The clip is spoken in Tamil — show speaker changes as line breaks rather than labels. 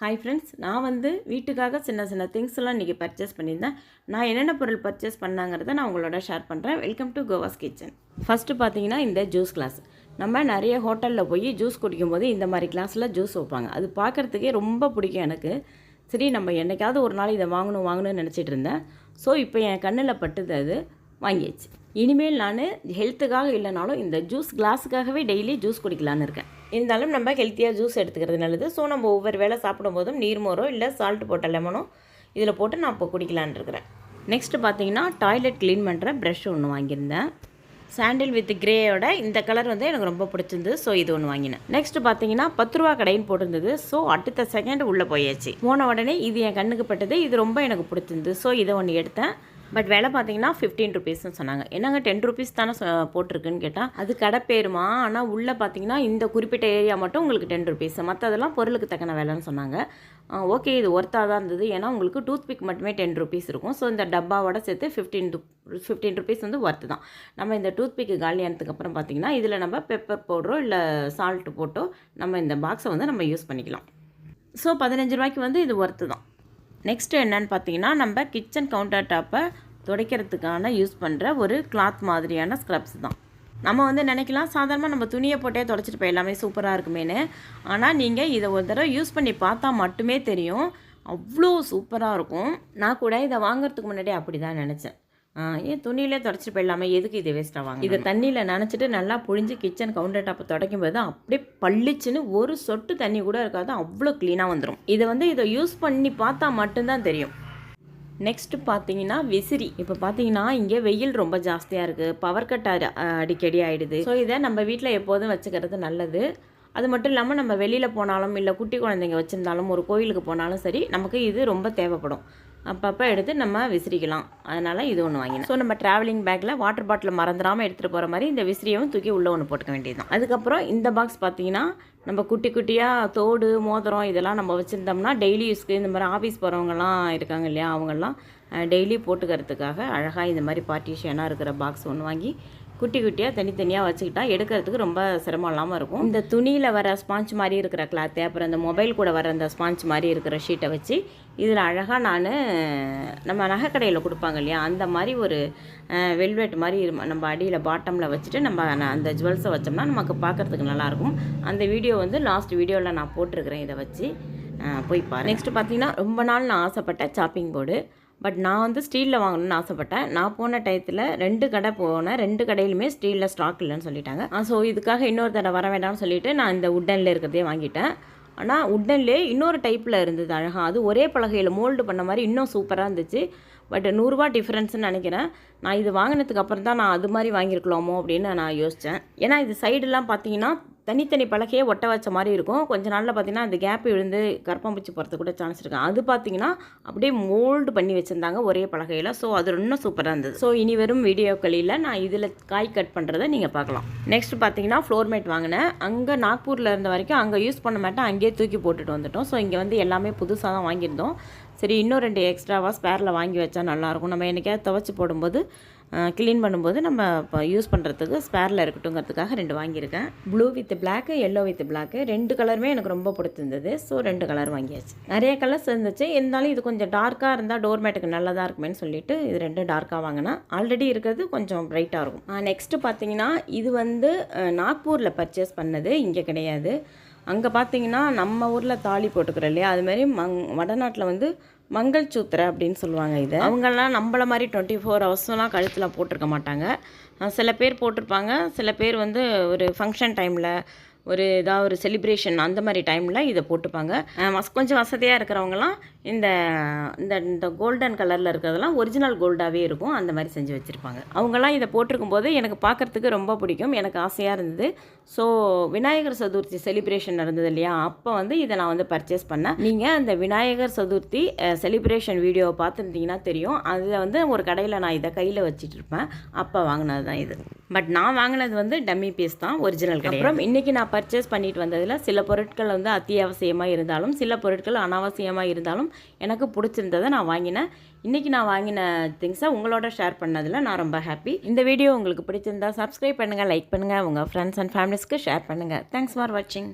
ஹாய் ஃப்ரெண்ட்ஸ் நான் வந்து வீட்டுக்காக சின்ன சின்ன திங்ஸ் எல்லாம் இன்றைக்கி பர்ச்சேஸ் பண்ணியிருந்தேன். நான் என்னென்ன பொருள் பர்ச்சேஸ் பண்ணாங்கிறத நான் உங்களோட ஷேர் பண்ணுறேன் welcome to Kova's kitchen first பார்த்தீங்கன்னா இந்த ஜூஸ் கிளாஸ் நம்ம நிறைய ஹோட்டலில் போய் ஜூஸ் குடிக்கும்போது இந்த மாதிரி கிளாஸில் ஜூஸ் வைப்பாங்க. அது பார்க்குறதுக்கே ரொம்ப பிடிக்கும் எனக்கு. சரி நம்ம என்னைக்காவது ஒரு நாள் இதை வாங்கணும் வாங்கணும்னு நினச்சிட்டு இருந்தேன். ஸோ இப்போ என் கண்ணில் பட்டுது அது வாங்கியாச்சு. இனிமேல் நான் ஹெல்த்துக்காக இல்லைனாலும் இந்த ஜூஸ் கிளாஸுக்காகவே டெய்லி ஜூஸ் குடிக்கலான்னு இருக்கேன். இருந்தாலும் நம்ம ஹெல்த்தியாக ஜூஸ் எடுத்துக்கிறது நல்லது. ஸோ நம்ம ஒவ்வொரு வேளை சாப்பிடும்போதும் நீர்மோரோ இல்லை சால்ட் போட்ட லெமனோ இதில் போட்டு நான் இப்போ குடிக்கலான்னு இருக்கிறேன். நெக்ஸ்ட்டு பார்த்தீங்கன்னா டாய்லெட் க்ளீன் பண்ணுற ப்ரஷ் ஒன்று வாங்கியிருந்தேன். சாண்டில் வித் கிரேயோட இந்த கலர் வந்து எனக்கு ரொம்ப பிடிச்சிருந்து ஸோ இது ஒன்று வாங்கினேன். நெக்ஸ்ட் பார்த்தீங்கன்னா பத்து ரூபா கடைன்னு போட்டிருந்தது. ஸோ அடுத்த செகண்ட் உள்ளே போயாச்சு. போன உடனே இது என் கண்ணுக்கு பட்டது. இது ரொம்ப எனக்கு பிடிச்சிருந்து ஸோ இதை ஒன்று எடுத்தேன். பட் விலை பார்த்தீங்கன்னா ஃபிஃப்டீன் ருபீஸ்னு சொன்னாங்க. என்னங்க டென் ருபீஸ் தானே போட்டிருக்குன்னு கேட்டால் அது கடை பேருமா? ஆனால் உள்ளே பார்த்தீங்கன்னா இந்த குறிப்பிட்ட ஏரியா மட்டும் உங்களுக்கு டென் ருபீஸ் மற்றதெல்லாம் பொருளுக்கு தக்கன விலைன்னு சொன்னாங்க. ஓகே இது ஒர்த்தாக தான் இருந்தது. ஏன்னா உங்களுக்கு டூத் பிக் மட்டுமே டென் ருபீஸ் இருக்கும். ஸோ இந்த டப்பாவோட சேர்த்து ஃபிஃப்டீன் ஃபிஃப்டீன் ருபீஸ் வந்து ஒர்த்து தான். நம்ம இந்த டூத் பிக்கு காலியானதுக்கு அப்புறம் பார்த்தீங்கன்னா இதில் நம்ம பெப்பர் பவுடரோ இல்லை சால்ட் போட்டோ நம்ம இந்த பாக்ஸை வந்து நம்ம யூஸ் பண்ணிக்கலாம். ஸோ பதினஞ்சு ரூபாய்க்கு வந்து இது ஒர்த்து தான். நெக்ஸ்ட்டு என்னன்னு பார்த்தீங்கன்னா நம்ம கிச்சன் கவுண்டர் டாப்பை துடைக்கிறதுக்கான யூஸ் பண்ணுற ஒரு கிளாத் மாதிரியான ஸ்க்ரப்ஸ் தான். நம்ம வந்து நினைக்கலாம் சாதாரணமாக நம்ம துணியை போட்டே துடைச்சிட்டு போய் எல்லாமே சூப்பராக இருக்குமேனு ஆனால் நீங்கள் இதை ஒரு தடவை யூஸ் பண்ணி பார்த்தா மட்டுமே தெரியும். அவ்வளோ சூப்பராக இருக்கும். நான் கூட இதை வாங்குறதுக்கு முன்னாடி அப்படி தான் நினச்சேன். ஏன் துணியிலே தொடச்சிட்டு போயிடலாமே? எதுக்கு இதை வேஸ்ட் ஆவாங்க இதை தண்ணியில் நினச்சிட்டு நல்லா புழிஞ்சு கிச்சன் கவுண்டர் டாப்பை துடைக்கும் போது அப்படியே பள்ளிச்சுன்னு ஒரு சொட்டு தண்ணி கூட இருக்காது அவ்வளோ க்ளீனாக வந்துடும் இதை வந்து இதை யூஸ் பண்ணி பார்த்தா மட்டும்தான் தெரியும். நெக்ஸ்ட்டு பார்த்தீங்கன்னா விசிறி. இப்போ பார்த்தீங்கன்னா இங்கே வெயில் ரொம்ப ஜாஸ்தியாக இருக்குது பவர் கட் அடிக்கடி ஆகிடுது ஸோ இதை நம்ம வீட்டில் எப்போதும் வச்சுக்கிறது நல்லது. அது மட்டும் இல்லாமல் நம்ம வெளியில் போனாலும் இல்லை குட்டி குழந்தைங்க வச்சுருந்தாலும் ஒரு கோயிலுக்கு போனாலும் சரி நமக்கு இது ரொம்ப தேவைப்படும். அப்பப்போ எடுத்து நம்ம விசிறிக்கலாம். அதனால் இது ஒன்று வாங்கினேன். ஸோ நம்ம ட்ராவலிங் பேக்கில் வாட்டர் பாட்டில் மறந்துடாமல் எடுத்துகிட்டு போகிற மாதிரி இந்த விசிறியவும் தூக்கி உள்ளே ஒன்று போட்டுக்க வேண்டியதுதான் அதுக்கப்புறம் இந்த பாக்ஸ் பார்த்தீங்கன்னா நம்ம குட்டி குட்டியாக தோடு மோதிரம் இதெல்லாம் நம்ம வச்சுருந்தோம்னா டெய்லி யூஸ்க்கு இந்த மாதிரி ஆஃபீஸ் போகிறவங்கலாம் இருக்காங்க இல்லையா அவங்கெல்லாம் டெய்லி போட்டுக்கிறதுக்காக அழகாக இந்த மாதிரி பார்ட்டிஷனாக இருக்கிற பாக்ஸ் ஒன்று வாங்கி குட்டி குட்டியாக தனித்தனியாக வச்சுக்கிட்டா எடுக்கிறதுக்கு ரொம்ப சிரமம் இல்லாமல் இருக்கும். இந்த துணியில் வர ஸ்பாஞ்ச் மாதிரி இருக்கிற கிளாத்து அப்புறம் இந்த மொபைல் கூட வர அந்த ஸ்பாஞ்ச் மாதிரி இருக்கிற ஷீட்டை வச்சு இதில் அழகாக நான் நம்ம நகைக்கடையில் கொடுப்பாங்க இல்லையா அந்த மாதிரி ஒரு வெல்வெட் மாதிரி நம்ம அடியில் பாட்டமில் வச்சுட்டு நம்ம அந்த ஜுவல்ஸை வச்சோம்னா நமக்கு பார்க்குறதுக்கு நல்லாயிருக்கும் அந்த வீடியோ வந்து லாஸ்ட் வீடியோவில் நான் போட்டிருக்கிறேன் இதை வச்சு. போய் பாரு நெக்ஸ்ட் பார்த்தீங்கன்னா ரொம்ப நாள் நான் ஆசைப்பட்ட சாப்பிங் போர்டு பட் நான் வந்து ஸ்டீலில் வாங்கணும்னு ஆசைப்பட்டேன். நான் போன டயத்தில் ரெண்டு கடை போனேன் ரெண்டு கடையிலுமே ஸ்டீலில் ஸ்டாக் இல்லைன்னு சொல்லிட்டாங்க. ஸோ இதுக்காக இன்னொரு தடவை வர வேண்டாம்னு சொல்லிட்டு நான் இந்த உட்டனில் இருக்கிறதே வாங்கிட்டேன். ஆனால் உட்டன்லேயே இன்னொரு டைப்பில் இருந்தது அழகாக அது ஒரே பலகையில் மோல்டு பண்ண மாதிரி இன்னும் சூப்பராக இருந்துச்சு. பட் நூறுரூவா டிஃப்ரென்ஸ்னு நினைக்கிறேன். நான் இது வாங்கினதுக்கு அப்புறம் தான் நான் அது மாதிரி வாங்கியிருக்கலாமோ அப்படின்னு நான் யோசித்தேன் ஏன்னா இது சைடெல்லாம் பார்த்தீங்கன்னா தனித்தனி பலகையே ஒட்ட வச்ச மாதிரி இருக்கும். கொஞ்ச நாளில் பார்த்தீங்கன்னா அந்த கேப் விழுந்து கர்ப்பம்பூச்சி போகிறது கூட சான்ஸ் இருக்கு. அது பார்த்தீங்கன்னா அப்படியே மோல்டு பண்ணி வச்சுருந்தாங்க ஒரே பலகையில். ஸோ அது இன்னும் சூப்பராக இருந்தது. ஸோ இனி வரும் வீடியோக்களில் நான் இதில் காய் கட் பண்ணுறதை நீங்கள் பார்க்கலாம். நெக்ஸ்ட் பார்த்தீங்கன்னா ஃப்ளோர் மேட் வாங்கினேன். அங்கே நாக்பூரில் இருந்த வரைக்கும் அங்கே யூஸ் பண்ண மாட்டேன் அங்கேயே தூக்கி போட்டுட்டு வந்துட்டோம். ஸோ இங்கே வந்து எல்லாமே புதுசாக தான் வாங்கியிருந்தோம். சரி இன்னும் ரெண்டு எக்ஸ்ட்ராவாக ஸ்பேரில் வாங்கி வச்சா நல்லாயிருக்கும். நம்ம என்னைக்காவது துவச்சி போடும்போது க்ளீன் பண்ணும்போது நம்ம இப்போ யூஸ் பண்ணுறதுக்கு ஸ்பேரில் இருக்கட்டுங்கிறதுக்காக ரெண்டு வாங்கியிருக்கேன். Blue with black yellow with black ரெண்டு கலருமே எனக்கு ரொம்ப பிடிச்சிருந்தது ஸோ ரெண்டு கலர் வாங்கியாச்சு. நிறைய கலர்ஸ் இருந்துச்சு. இருந்தாலும் இது கொஞ்சம் டார்க்காக இருந்தால் டோர்மேட்டுக்கு நல்லதாக இருக்குமேன்னு சொல்லிட்டு இது ரெண்டு டார்க்காக வாங்கினா ஆல்ரெடி இருக்கிறது கொஞ்சம் ப்ரைட்டாக இருக்கும். நெக்ஸ்ட்டு பார்த்தீங்கன்னா இது வந்து நாக்பூரில் பர்ச்சேஸ் பண்ணது இங்கே கிடையாது. அங்கே பார்த்தீங்கன்னா நம்ம ஊரில் தாலி போட்டுக்கிறோம் இல்லையா? அது மாதிரி மங் வடநாட்டில் வந்து மங்கள் சூத்திர அப்படின்னு சொல்லுவாங்க இது. அவங்கெல்லாம் நம்மள மாதிரி டுவெண்ட்டி ஃபோர் ஹவர்ஸ்லாம் கழுத்தில் போட்டிருக்க மாட்டாங்க. சில பேர் போட்டிருப்பாங்க. சில பேர் வந்து ஒரு ஃபங்க்ஷன் டைமில் ஒரு ஏதாவது ஒரு செலிப்ரேஷன் அந்த மாதிரி டைமில் இதை போட்டுப்பாங்க. கொஞ்சம் வசதியாக இருக்கிறவங்களாம் இந்த இந்த இந்த கோல்டன் கலரில் இருக்கிறதெல்லாம் ஒரிஜினல் கோல்டாகவே இருக்கும். அந்த மாதிரி செஞ்சு வச்சுருப்பாங்க. அவங்களாம் இதை போட்டிருக்கும் போது எனக்கு பார்க்குறதுக்கு ரொம்ப பிடிக்கும். எனக்கு ஆசையாக இருந்தது. ஸோ விநாயகர் சதுர்த்தி செலிப்ரேஷன் நடந்தது இல்லையா? அப்போ வந்து இதை நான் வந்து பர்ச்சேஸ் பண்ணேன். நீங்கள் அந்த விநாயகர் சதுர்த்தி செலிப்ரேஷன் வீடியோவை பார்த்துருந்தீங்கன்னா தெரியும். அதில் வந்து ஒரு கடையில் நான் இதை கையில் வச்சிட்டு இருப்பேன். அப்போ வாங்கினது தான் இது. பட் நான் வாங்கினது வந்து டம்மி பீஸ் தான் ஒரிஜினல் கடை அப்புறம் இன்றைக்கி நான் பர்ச்சேஸ் பண்ணிட்டு வந்ததில் சில பொருட்கள் வந்து அத்தியாவசியமாக இருந்தாலும் சில பொருட்கள் அனாவசியமாக இருந்தாலும் எனக்கு பிடிச்சிருந்ததை நான் வாங்கினேன். இன்றைக்கி நான் வாங்கின திங்ஸை உங்களோட ஷேர் பண்ணதில் நான் ரொம்ப ஹாப்பி இந்த வீடியோ உங்களுக்கு பிடிச்சிருந்தா சப்ஸ்கிரைப் பண்ணுங்கள் லைக் பண்ணுங்கள் உங்கள் ஃப்ரெண்ட்ஸ் அண்ட் ஃபேமிலிஸ்க்கு ஷேர் பண்ணுங்கள் தேங்க்ஸ் ஃபார் வாட்சிங்